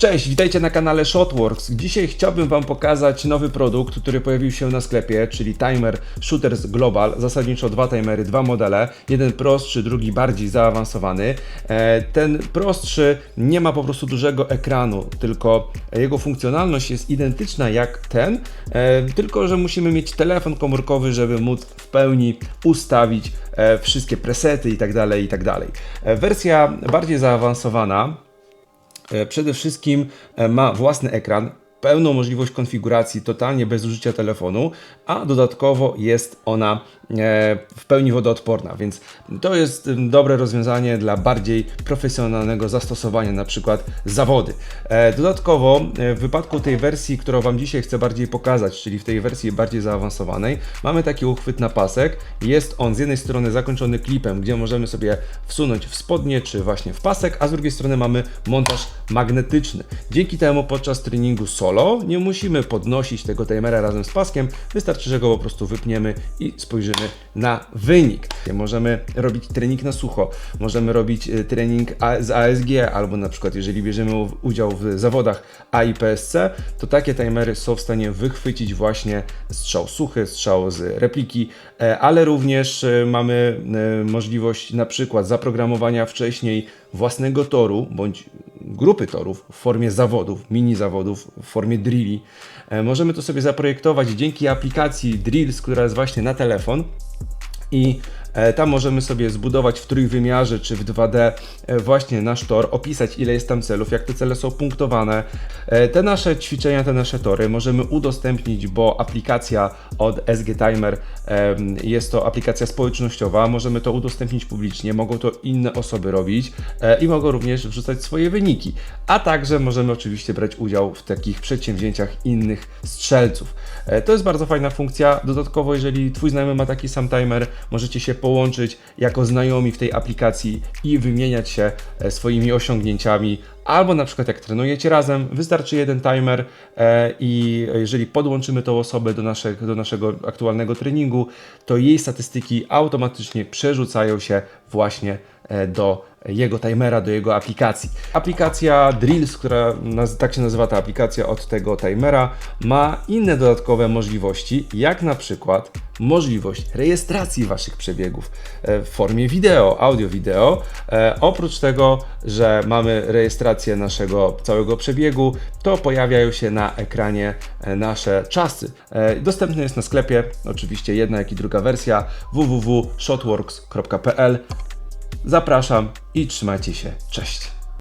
Cześć, witajcie na kanale Shotworks. Dzisiaj chciałbym Wam pokazać nowy produkt, który pojawił się na sklepie, czyli timer Shooters Global. Zasadniczo dwa timery, dwa modele. Jeden prostszy, drugi bardziej zaawansowany. E, Ten prostszy nie ma po prostu dużego ekranu, tylko jego funkcjonalność jest identyczna jak ten, e, tylko że musimy mieć telefon komórkowy, żeby móc w pełni ustawić e, wszystkie presety i tak dalej, i tak Wersja bardziej zaawansowana Przede wszystkim e, ma własny ekran, pełną możliwość konfiguracji totalnie bez użycia telefonu, a dodatkowo jest ona e, w pełni wodoodporna, więc to jest em, dobre rozwiązanie dla bardziej profesjonalnego zastosowania, na przykład zawody. E, Dodatkowo e, w wypadku tej wersji, którą Wam dzisiaj chcę bardziej pokazać, czyli w tej wersji bardziej zaawansowanej, mamy taki uchwyt na pasek. Jest on z jednej strony zakończony klipem, gdzie możemy sobie wsunąć w spodnie czy właśnie w pasek, a z drugiej strony mamy montaż magnetyczny. Dzięki temu podczas treningu solo nie musimy podnosić tego timera razem z paskiem, wystarczy, że go po prostu wypniemy i spojrzymy na wynik. Możemy robić trening na sucho, możemy robić e, trening A- z ASG, albo na przykład jeżeli bierzemy udział w zawodach AIPSC, to takie timery są w stanie wychwycić właśnie strzał suchy, strzał z repliki, e, ale również e, mamy e, możliwość na przykład zaprogramowania wcześniej własnego toru bądź grupy torów w formie zawodów, mini zawodów, w formie drilli. E, Możemy to sobie zaprojektować dzięki aplikacji Drills, która jest właśnie na telefon i tam możemy sobie zbudować w trójwymiarze czy w 2D e, właśnie nasz tor, opisać ile jest tam celów, jak te cele są punktowane. E, Te nasze ćwiczenia, te nasze tory możemy udostępnić, bo aplikacja od SG Timer jest to aplikacja społecznościowa, możemy to udostępnić publicznie, mogą to inne osoby robić e, i mogą również wrzucać swoje wyniki. A także możemy oczywiście brać udział w takich przedsięwzięciach innych strzelców. E, To jest bardzo fajna funkcja. Dodatkowo, jeżeli Twój znajomy ma taki sam timer, możecie się połączyć jako znajomi w tej aplikacji i wymieniać się e, swoimi osiągnięciami. Albo na przykład jak trenujecie razem, wystarczy jeden timer e, i jeżeli podłączymy tą osobę do, do naszego aktualnego treningu, to jej statystyki automatycznie przerzucają się właśnie e, do jego timera, do jego aplikacji. Aplikacja Drills, która tak się nazywa ta aplikacja od tego timera, ma inne dodatkowe możliwości, jak na przykład możliwość rejestracji Waszych przebiegów e, w formie wideo, audio-wideo. E, Oprócz tego, że mamy rejestrację naszego całego przebiegu, to pojawiają się na ekranie e, nasze czasy. Dostępny jest na sklepie, oczywiście jedna jak i druga wersja www.shotworks.pl Zapraszam i trzymajcie się. Cześć.